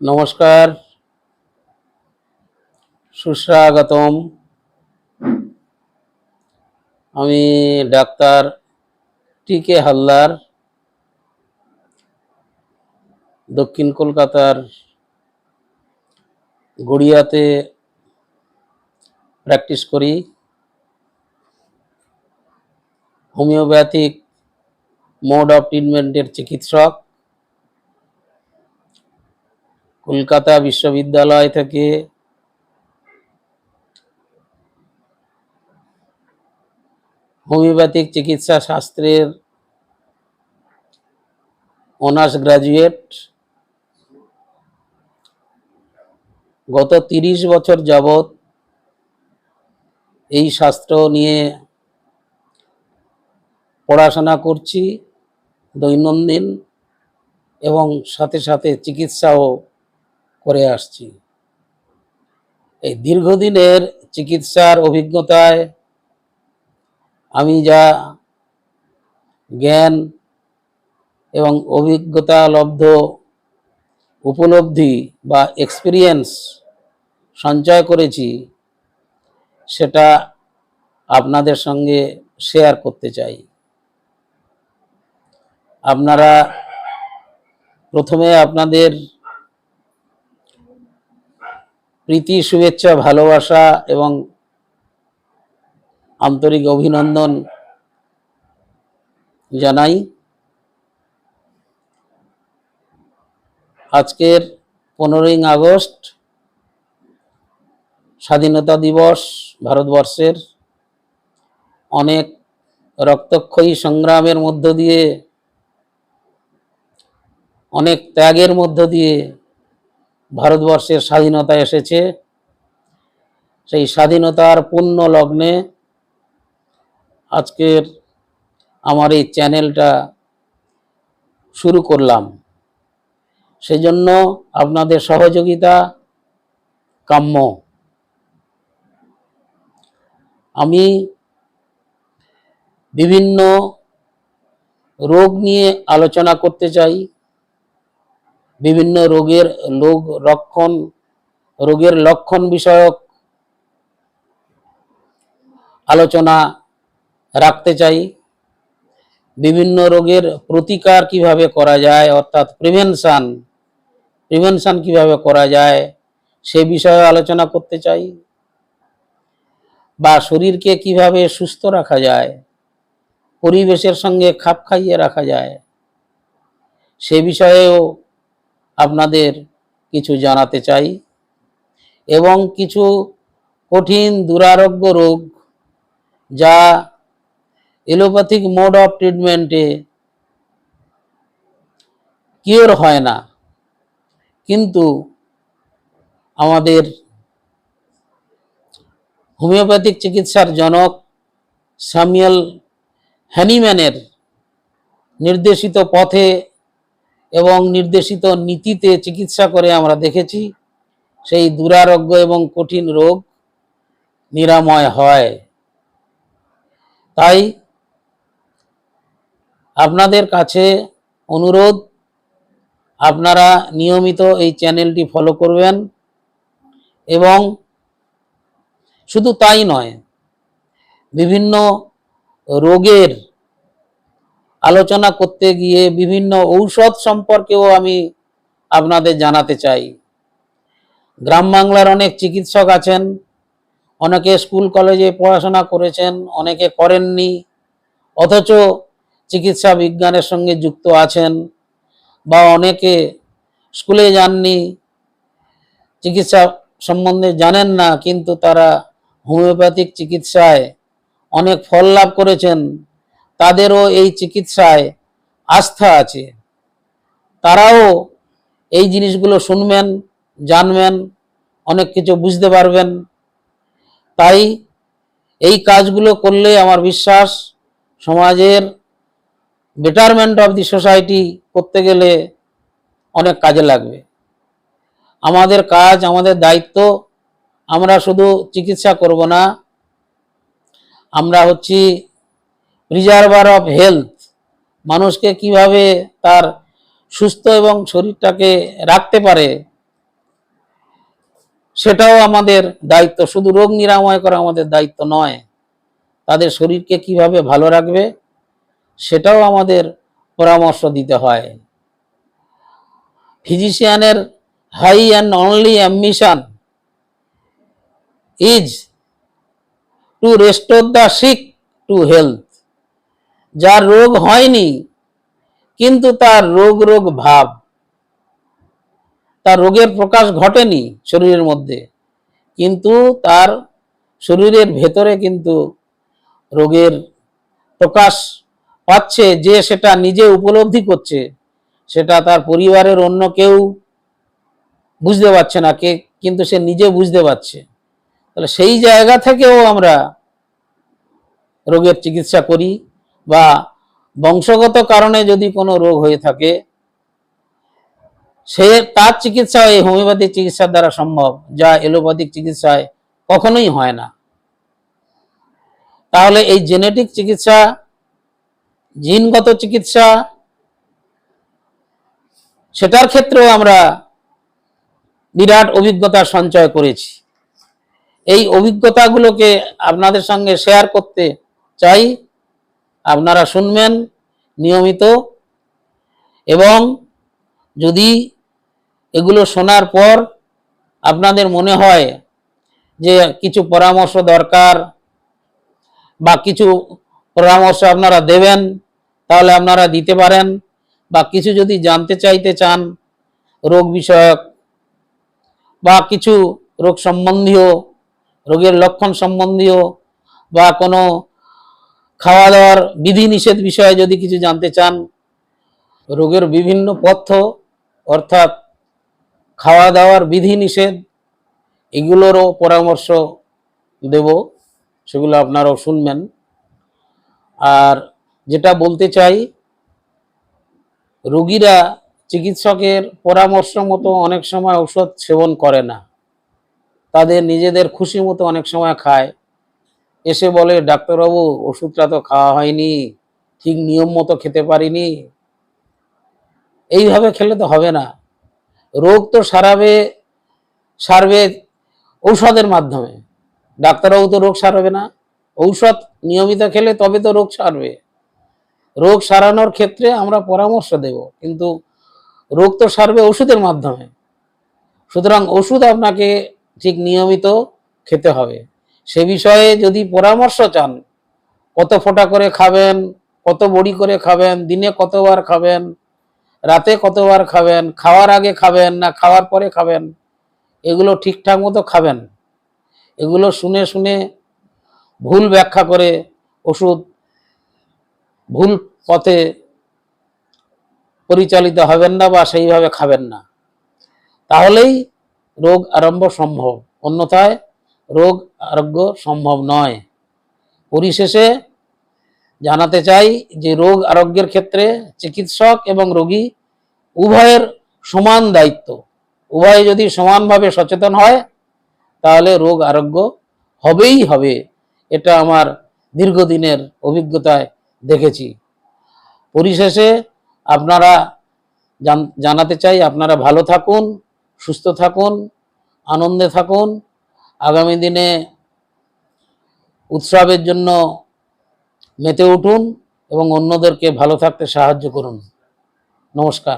নমস্কার। সুস্বাগতম। আমি ডাক্তার টি কে হালদার, দক্ষিণ কলকাতার গড়িয়াতে প্র্যাকটিস করি। হোমিওপ্যাথিক মোড অফ ট্রিটমেন্টের চিকিৎসক। কলকাতা বিশ্ববিদ্যালয় থেকে হোমিওপ্যাথিক চিকিৎসা শাস্ত্রের অনার্স গ্রাজুয়েট। গত তিরিশ বছর যাবৎ এই শাস্ত্র নিয়ে পড়াশোনা করছি দৈনন্দিন এবং সাথে সাথে চিকিৎসাও করে আসছি। এই দীর্ঘদিনের চিকিৎসার অভিজ্ঞতায় আমি যা জ্ঞান এবং অভিজ্ঞতা লব্ধ উপলব্ধি বা এক্সপিরিয়েন্স সঞ্চয় করেছি, সেটা আপনাদের সঙ্গে শেয়ার করতে চাই। আপনারা প্রথমে আপনাদের প্রীতি, শুভেচ্ছা, ভালোবাসা এবং আন্তরিক অভিনন্দন জানাই। আজকের পনেরোই আগস্ট, স্বাধীনতা দিবস ভারতবর্ষের। অনেক রক্তক্ষয়ী সংগ্রামের মধ্য দিয়ে, অনেক ত্যাগের মধ্য দিয়ে ভারতবর্ষের স্বাধীনতা এসেছে। সেই স্বাধীনতার পূর্ণ লগ্নে আজকের আমার এই চ্যানেলটা শুরু করলাম। সেজন্য আপনাদের সহযোগিতা কাম্য। আমি বিভিন্ন রোগ নিয়ে আলোচনা করতে চাই। বিভিন্ন রোগের রোগ রক্ষণ, রোগের লক্ষণ বিষয়ক আলোচনা রাখতে চাই। বিভিন্ন রোগের প্রতিকার কীভাবে করা যায়, অর্থাৎ প্রিভেনশন প্রিভেনশন কীভাবে করা যায়, সে বিষয়ে আলোচনা করতে চাই। বা শরীরকে কীভাবে সুস্থ রাখা যায়, পরিবেশের সঙ্গে খাপ খাইয়ে রাখা যায়, সে বিষয়েও আপনাদের কিছু জানাতে চাই এবং কিছু কঠিন দুরারোগ্য রোগ যা এলোপ্যাথিক মোড অফ ট্রিটমেন্টে কিওর হয় না। কিন্তু আমাদের হোমিওপ্যাথিক চিকিৎসার জনক সামিয়াল হ্যানিম্যানের নির্দেশিত পথে এবং নির্দেশিত নীতিতে চিকিৎসা করে আমরা দেখেছি, সেই দুরারোগ্য এবং কঠিন রোগ নিরাময় হয়। তাই আপনাদের কাছে অনুরোধ, আপনারা নিয়মিত এই চ্যানেলটি ফলো করবেন এবং শুধু তাই নয়, বিভিন্ন রোগের আলোচনা করতে গিয়ে বিভিন্ন ঔষধ সম্পর্কেও আমি আপনাদের জানাতে চাই। গ্রাম বাংলার অনেক চিকিৎসক আছেন, অনেকে স্কুল কলেজে পড়াশোনা করেছেন, অনেকে করেননি, অথচ চিকিৎসা বিজ্ঞানের সঙ্গে যুক্ত আছেন বা অনেকে স্কুলে যাননি, চিকিৎসা সম্বন্ধে জানেন না, কিন্তু তারা হোমিওপ্যাথিক চিকিৎসায় অনেক ফল লাভ করেছেন। তাদেরও এই চিকিৎসায় আস্থা আছে। তারাও এই জিনিসগুলো শুনবেন, জানবেন, অনেক কিছু বুঝতে পারবেন। তাই এই কাজগুলো করলে আমার বিশ্বাস সমাজের বেটারমেন্ট অফ দি সোসাইটি করতে গেলে অনেক কাজে লাগবে। আমাদের কাজ, আমাদের দায়িত্ব, আমরা শুধু চিকিৎসা করব না। আমরা হচ্ছি প্রিজার্ভার অফ হেলথ মানুষকে কীভাবে তার সুস্থ এবং শরীরটাকে রাখতে পারে, সেটাও আমাদের দায়িত্ব। শুধু রোগ নিরাময় করা আমাদের দায়িত্ব নয়, তাদের শরীরকে কীভাবে ভালো রাখবে, সেটাও আমাদের পরামর্শ দিতে হয়। ফিজিশিয়ানের high and only ambition is to restore the sick to health যার রোগ হয়নি, কিন্তু তার রোগ রোগ ভাব। তার রোগের প্রকাশ ঘটেনি শরীরের মধ্যে, কিন্তু তার শরীরের ভেতরে কিন্তু রোগের প্রকাশ পাচ্ছে যে সেটা নিজে উপলব্ধি করছে, সেটা তার পরিবারের অন্য কেউ বুঝতে পারছে না, কে কিন্তু সে নিজে বুঝতে পারছে। তাহলে সেই জায়গা থেকেও আমরা রোগের চিকিৎসা করি বা বংশগত কারণে যদি কোনো রোগ হয়ে থাকে, সে তার চিকিৎসা এই হোমিওপ্যাথিক চিকিৎসার দ্বারা সম্ভব, যা এলোপ্যাথিক চিকিৎসায় কখনোই হয় না। তাহলে এই জেনেটিক চিকিৎসা, জিনগত চিকিৎসা, সেটার ক্ষেত্রেও আমরা বিরাট অভিজ্ঞতা সঞ্চয় করেছি। এই অভিজ্ঞতাগুলোকে আপনাদের সঙ্গে শেয়ার করতে চাই। আপনারা শুনবেন নিয়মিত। এবং যদি এগুলো শোনার পর আপনাদের মনে হয় যে কিছু পরামর্শ দরকার বা কিছু পরামর্শ আপনারা দেবেন, তাহলে আপনারা দিতে পারেন। বা কিছু যদি জানতে চাইতে চান, রোগ বিষয়ক বা কিছু রোগ সম্বন্ধীয়, রোগের লক্ষণ সম্বন্ধীয় বা কোনো খাওয়া দাওয়ার বিধি নিষেধ বিষয়ে যদি কিছু জানতে চান, রোগের বিভিন্ন পথ্য, অর্থাৎ খাওয়া দাওয়ার বিধি নিষেধ এগুলোরও পরামর্শ দেব, সেগুলো আপনারাও শুনবেন। আর যেটা বলতে চাই, রোগীরা চিকিৎসকের পরামর্শ মতো অনেক সময় ঔষধ সেবন করে না। তাদের নিজেদের খুশি মতো অনেক সময় খায়। এসে বলে, ডাক্তারবাবু, ওষুধটা তো খাওয়া হয়নি, ঠিক নিয়ম মতো খেতে পারিনি। এইভাবে খেলে তো হবে না। রোগ তো সারাবে, সারবে ঔষধের মাধ্যমে। ডাক্তারবাবু তো রোগ সারবে না। ঔষধ নিয়মিত খেলে তবে তো রোগ সারবে। রোগ সারানোর ক্ষেত্রে আমরা পরামর্শ দেব, কিন্তু রোগ তো সারবে ওষুধের মাধ্যমে। সুতরাং ওষুধ আপনাকে ঠিক নিয়মিত খেতে হবে। সে বিষয়ে যদি পরামর্শ চান, কত ফোঁটা করে খাবেন, কত বড়ি করে খাবেন, দিনে কতবার খাবেন, রাতে কতবার খাবেন, খাওয়ার আগে খাবেন না খাওয়ার পরে খাবেন, এগুলো ঠিকঠাক মতো খাবেন। এগুলো শুনে শুনে ভুল ব্যাখ্যা করে ওষুধ ভুল পথে পরিচালিত হবেন না বা সেইভাবে খাবেন না। তাহলেই রোগ আরম্ভ সম্ভব। অন্যথায় রোগ আরোগ্য সম্ভব নয়। পরিশেষে জানাতে চাই যে রোগ আরোগ্যের ক্ষেত্রে চিকিৎসক এবং রোগী উভয়ের সমান দায়িত্ব। উভয়ে যদি সমানভাবে সচেতন হয়, তাহলে রোগ আরোগ্য হবেই হবে, এটা আমার দীর্ঘদিনের অভিজ্ঞতায় দেখেছি। পরিশেষে আপনারা জান- জানাতে চাই আপনারা ভালো থাকুন, সুস্থ থাকুন, আনন্দে থাকুন আগামী দিনে উৎসবের জন্য মেতে উঠুন এবং অন্যদেরকে ভালো থাকতে সাহায্য করুন। নমস্কার।